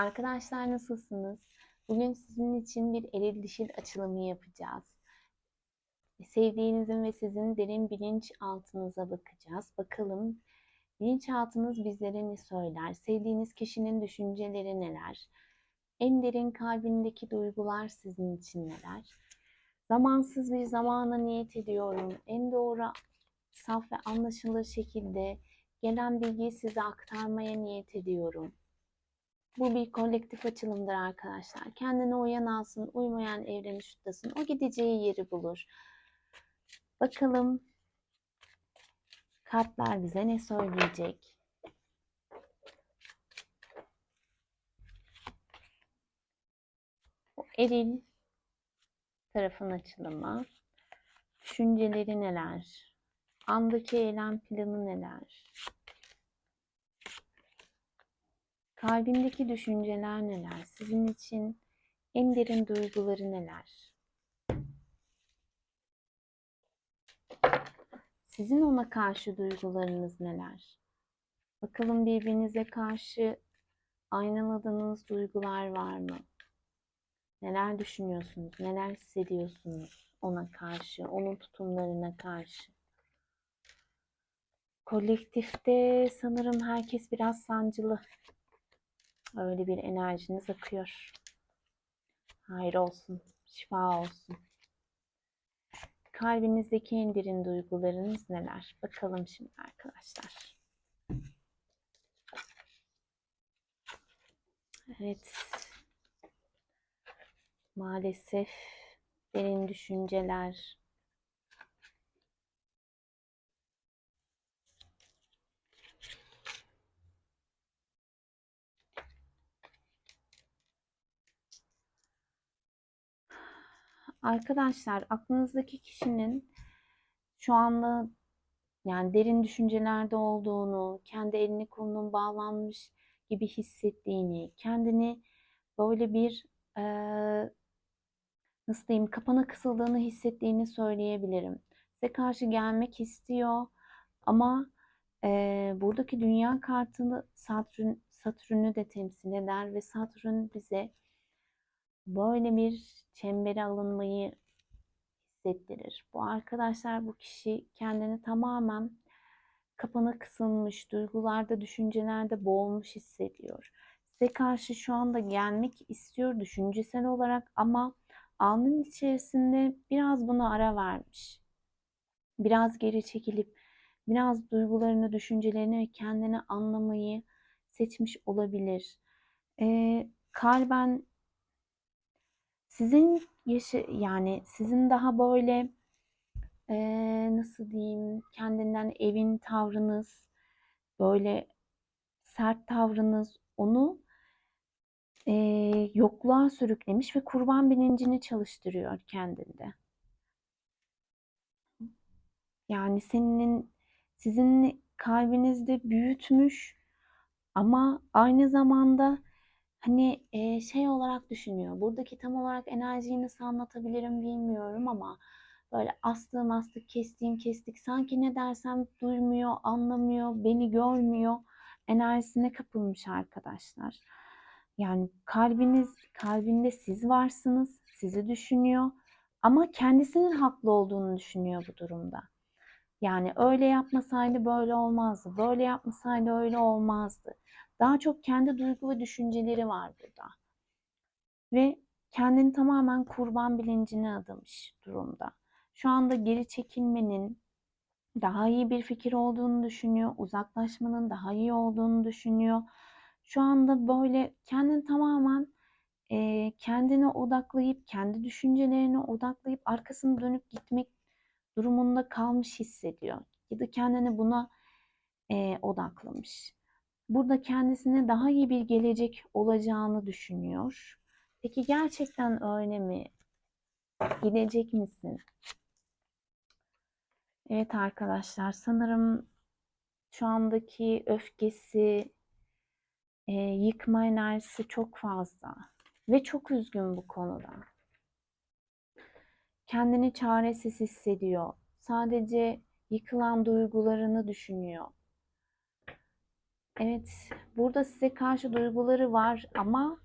Arkadaşlar nasılsınız? Bugün sizin için bir eril dişil açılımı yapacağız. Sevdiğinizin ve sizin derin bilinç altınıza bakacağız. Bakalım bilinçaltınız bizlere ne söyler? Sevdiğiniz kişinin düşünceleri neler? En derin kalbindeki duygular sizin için neler? Zamansız bir zamana niyet ediyorum. En doğru, saf ve anlaşılır şekilde gelen bilgiyi size aktarmaya niyet ediyorum. Bu bir kolektif açılımdır arkadaşlar. Kendine uyan alsın, uymayan evreni şutlasın. O gideceği yeri bulur. Bakalım kartlar bize ne söyleyecek? O eril tarafın açılımı. Düşünceleri neler? Andaki eylem planı neler? Kalbindeki düşünceler neler? Sizin için en derin duyguları neler? Sizin ona karşı duygularınız neler? Bakalım birbirinize karşı aynaladığınız duygular var mı? Neler düşünüyorsunuz? Neler hissediyorsunuz ona karşı, onun tutumlarına karşı? Kolektifte sanırım herkes biraz sancılı. Öyle bir enerjiniz akıyor. Hayır olsun, şifa olsun. Kalbinizdeki en derin duygularınız neler? Bakalım şimdi arkadaşlar. Evet. Maalesef derin düşünceler, Arkadaşlar aklınızdaki kişinin şu anda yani derin düşüncelerde olduğunu, kendi elini kolunun bağlanmış gibi hissettiğini, kendini böyle bir e, nasıl diyeyim kapana kısıldığını hissettiğini söyleyebilirim. Size karşı gelmek istiyor ama e, buradaki dünya kartını Satürn, Satürn'ü de temsil eder ve Satürn bize böyle bir çembere alınmayı hissettirir. Bu arkadaşlar bu kişi kendini tamamen kapana kısılmış, duygularda, düşüncelerde boğulmuş hissediyor. Size karşı şu anda gelmek istiyor düşüncesel olarak ama alnın içerisinde biraz buna ara vermiş. Biraz geri çekilip biraz duygularını, düşüncelerini ve kendini anlamayı seçmiş olabilir. Ee, kalben sizin yaşı yani sizin daha böyle e, nasıl diyeyim kendinden evin tavrınız böyle sert tavrınız onu e, yokluğa sürüklemiş ve kurban bilincini çalıştırıyor kendinde. Yani senin sizin kalbinizde büyütmüş ama aynı zamanda hani e, şey olarak düşünüyor. Buradaki tam olarak enerjiyi nasıl anlatabilirim bilmiyorum ama böyle astığım astık, kestiğim kestik. Sanki ne dersem duymuyor, anlamıyor, beni görmüyor. Enerjisine kapılmış arkadaşlar. Yani kalbiniz, kalbinde siz varsınız, sizi düşünüyor ama kendisinin haklı olduğunu düşünüyor bu durumda. Yani öyle yapmasaydı böyle olmazdı, böyle yapmasaydı öyle olmazdı. Daha çok kendi duygu ve düşünceleri var burada. Ve kendini tamamen kurban bilincine adamış durumda. Şu anda geri çekilmenin daha iyi bir fikir olduğunu düşünüyor. Uzaklaşmanın daha iyi olduğunu düşünüyor. Şu anda böyle kendini tamamen e, kendine odaklayıp, kendi düşüncelerine odaklayıp arkasını dönüp gitmek durumunda kalmış hissediyor. Ya da kendini buna e, odaklamış burada kendisine daha iyi bir gelecek olacağını düşünüyor. Peki gerçekten öyle mi? Gidecek misin? Evet arkadaşlar sanırım şu andaki öfkesi, e, yıkma enerjisi çok fazla ve çok üzgün bu konuda. Kendini çaresiz hissediyor. Sadece yıkılan duygularını düşünüyor Evet, burada size karşı duyguları var ama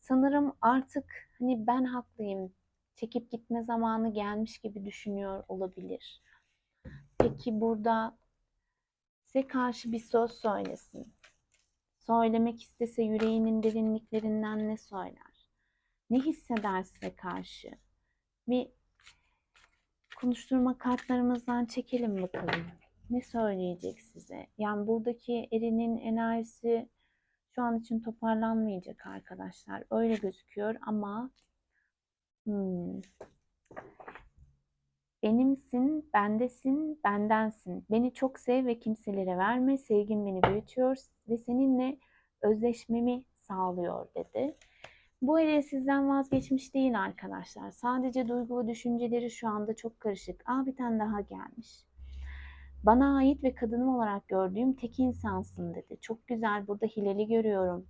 sanırım artık hani ben haklıyım, çekip gitme zamanı gelmiş gibi düşünüyor olabilir. Peki burada size karşı bir söz söylesin. Söylemek istese yüreğinin derinliklerinden ne söyler? Ne hisseder size karşı? Bir konuşturma kartlarımızdan çekelim bakalım. Ne söyleyecek size? Yani buradaki erinin enerjisi şu an için toparlanmayacak arkadaşlar. Öyle gözüküyor ama hmm, benimsin, bendesin, bendensin. Beni çok sev ve kimselere verme. Sevgin beni büyütüyor ve seninle özleşmemi sağlıyor dedi. Bu ele sizden vazgeçmiş değil arkadaşlar. Sadece duygu ve düşünceleri şu anda çok karışık. Aa bir tane daha gelmiş. Bana ait ve kadınım olarak gördüğüm tek insansın dedi. Çok güzel. Burada Hilal'i görüyorum.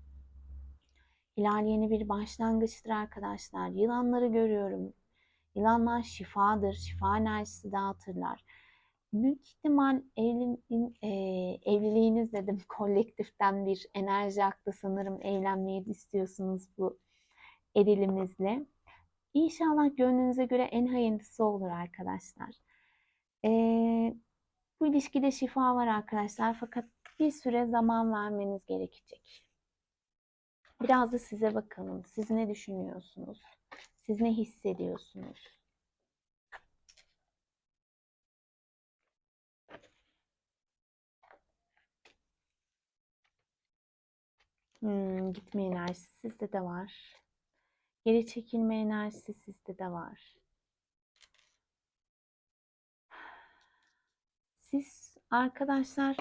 Hilal yeni bir başlangıçtır arkadaşlar. Yılanları görüyorum. Yılanlar şifadır. Şifa enerjisi dağıtırlar. Büyük ihtimal evliliğin, e, evliliğiniz dedim kolektiften bir enerji aktı sanırım evlenmeyi istiyorsunuz bu erilimizle. İnşallah gönlünüze göre en hayırlısı olur arkadaşlar. Ee, bu ilişkide şifa var arkadaşlar fakat bir süre zaman vermeniz gerekecek. Biraz da size bakalım. Siz ne düşünüyorsunuz? Siz ne hissediyorsunuz? Hmm, gitme enerjisi sizde de var. Geri çekilme enerjisi sizde de var. Siz arkadaşlar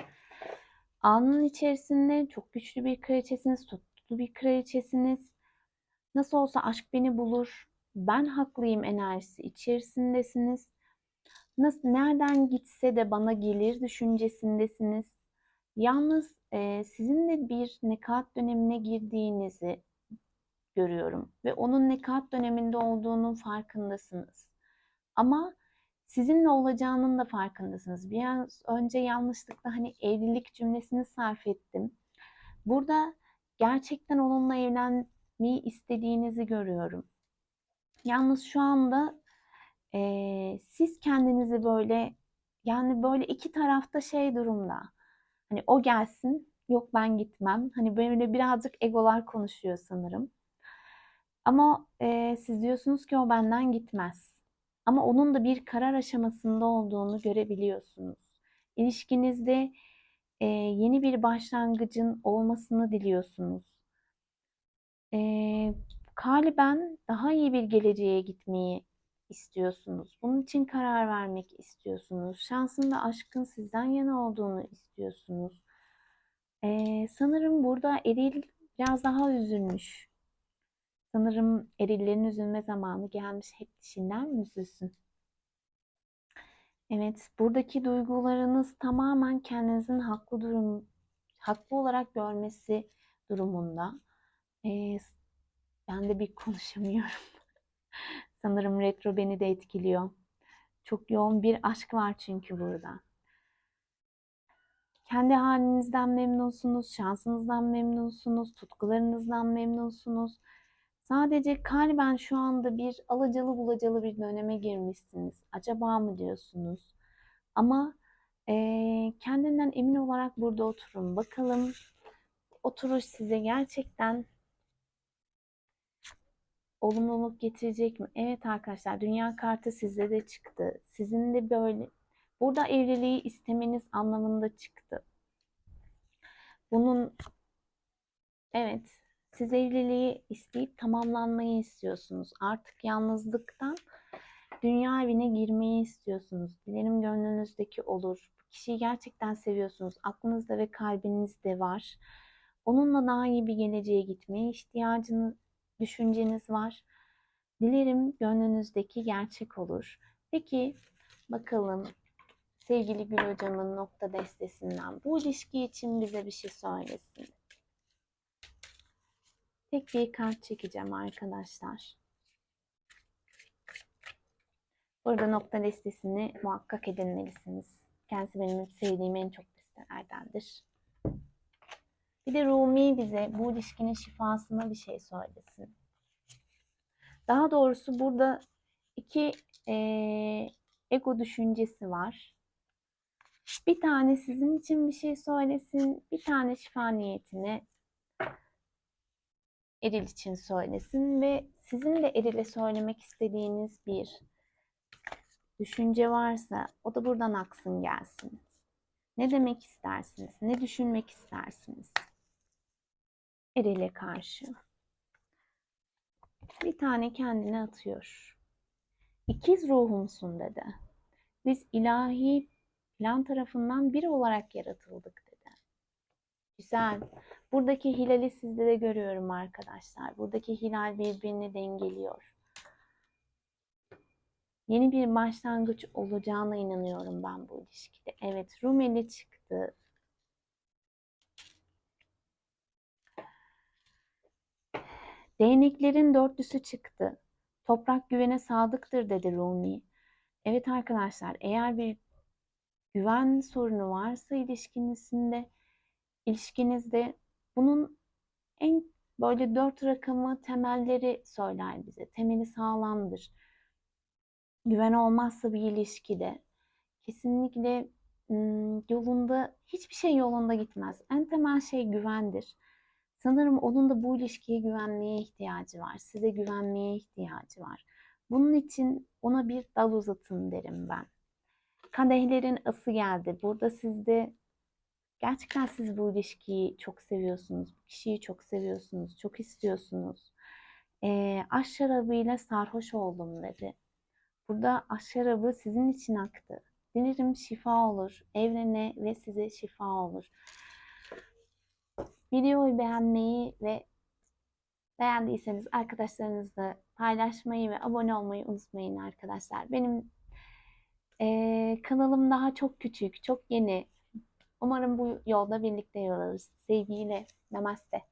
anın içerisinde çok güçlü bir kraliçesiniz, tutkulu bir kraliçesiniz. Nasıl olsa aşk beni bulur. Ben haklıyım enerjisi içerisindesiniz. Nasıl nereden gitse de bana gelir düşüncesindesiniz. Yalnız e, sizin de bir nekat dönemine girdiğinizi görüyorum ve onun nekat döneminde olduğunun farkındasınız. Ama sizinle olacağının da farkındasınız. Biraz önce yanlışlıkla hani evlilik cümlesini sarf ettim. Burada gerçekten onunla evlenmeyi istediğinizi görüyorum. Yalnız şu anda e, siz kendinizi böyle yani böyle iki tarafta şey durumda. Hani o gelsin, yok ben gitmem. Hani böyle birazcık egolar konuşuyor sanırım. Ama e, siz diyorsunuz ki o benden gitmez. Ama onun da bir karar aşamasında olduğunu görebiliyorsunuz. İlişkinizde e, yeni bir başlangıcın olmasını diliyorsunuz. E, galiben daha iyi bir geleceğe gitmeyi istiyorsunuz. Bunun için karar vermek istiyorsunuz. Şansın ve aşkın sizden yana olduğunu istiyorsunuz. Ee, sanırım burada eril biraz daha üzülmüş. Sanırım erillerin üzülme zamanı gelmiş. Hep dişinden mi üzülsün? Evet, buradaki duygularınız tamamen kendinizin haklı durum, haklı olarak görmesi durumunda. Ee, ben de bir konuşamıyorum. Sanırım retro beni de etkiliyor. Çok yoğun bir aşk var çünkü burada. Kendi halinizden memnunsunuz, şansınızdan memnunsunuz, tutkularınızdan memnunsunuz. Sadece kalben şu anda bir alacalı bulacalı bir döneme girmişsiniz. Acaba mı diyorsunuz? Ama e, kendinden emin olarak burada oturun. Bakalım oturuş size gerçekten olumluluk getirecek mi? Evet arkadaşlar dünya kartı sizde de çıktı. Sizin de böyle burada evliliği istemeniz anlamında çıktı. Bunun evet siz evliliği isteyip tamamlanmayı istiyorsunuz. Artık yalnızlıktan dünya evine girmeyi istiyorsunuz. Dilerim gönlünüzdeki olur. Bu kişiyi gerçekten seviyorsunuz. Aklınızda ve kalbinizde var. Onunla daha iyi bir geleceğe gitmeye ihtiyacınız, düşünceniz var. Dilerim gönlünüzdeki gerçek olur. Peki bakalım sevgili Gül hocamın nokta destesinden bu ilişki için bize bir şey söylesin. Tek bir kart çekeceğim arkadaşlar. Burada nokta listesini muhakkak edinmelisiniz. Kendisi benim sevdiğim en çok listelerdendir. Bir de Rumi bize bu ilişkinin şifasına bir şey söylesin. Daha doğrusu burada iki eee, ego düşüncesi var. Bir tane sizin için bir şey söylesin, bir tane şifa niyetine Eril için söylesin ve sizin de Eril'e söylemek istediğiniz bir düşünce varsa o da buradan aksın gelsin. Ne demek istersiniz? Ne düşünmek istersiniz? Eril'e karşı. Bir tane kendine atıyor. İkiz ruhumsun dedi. Biz ilahi plan tarafından bir olarak yaratıldık dedi. Güzel. Buradaki hilali sizde de görüyorum arkadaşlar. Buradaki hilal birbirini dengeliyor. Yeni bir başlangıç olacağına inanıyorum ben bu ilişkide. Evet, Rumeli çıktı. Değneklerin dörtlüsü çıktı. Toprak güvene sadıktır dedi Rumi. Evet arkadaşlar, eğer bir güven sorunu varsa ilişkinizde, ilişkinizde bunun en böyle dört rakamı temelleri söyler bize. Temeli sağlamdır. Güven olmazsa bir ilişkide kesinlikle yolunda hiçbir şey yolunda gitmez. En temel şey güvendir. Sanırım onun da bu ilişkiye güvenmeye ihtiyacı var. Size güvenmeye ihtiyacı var. Bunun için ona bir dal uzatın derim ben. Kadehlerin ası geldi. Burada sizde gerçekten siz bu ilişkiyi çok seviyorsunuz. Bu kişiyi çok seviyorsunuz. Çok istiyorsunuz. Ee, aşk şarabıyla sarhoş oldum dedi. Burada aşk şarabı sizin için aktı. Dilerim şifa olur. Evrene ve size şifa olur. Videoyu beğenmeyi ve beğendiyseniz arkadaşlarınızla paylaşmayı ve abone olmayı unutmayın arkadaşlar. Benim eee, kanalım daha çok küçük, çok yeni. Umarım bu yolda birlikte yol. Sevgiyle. Namaste.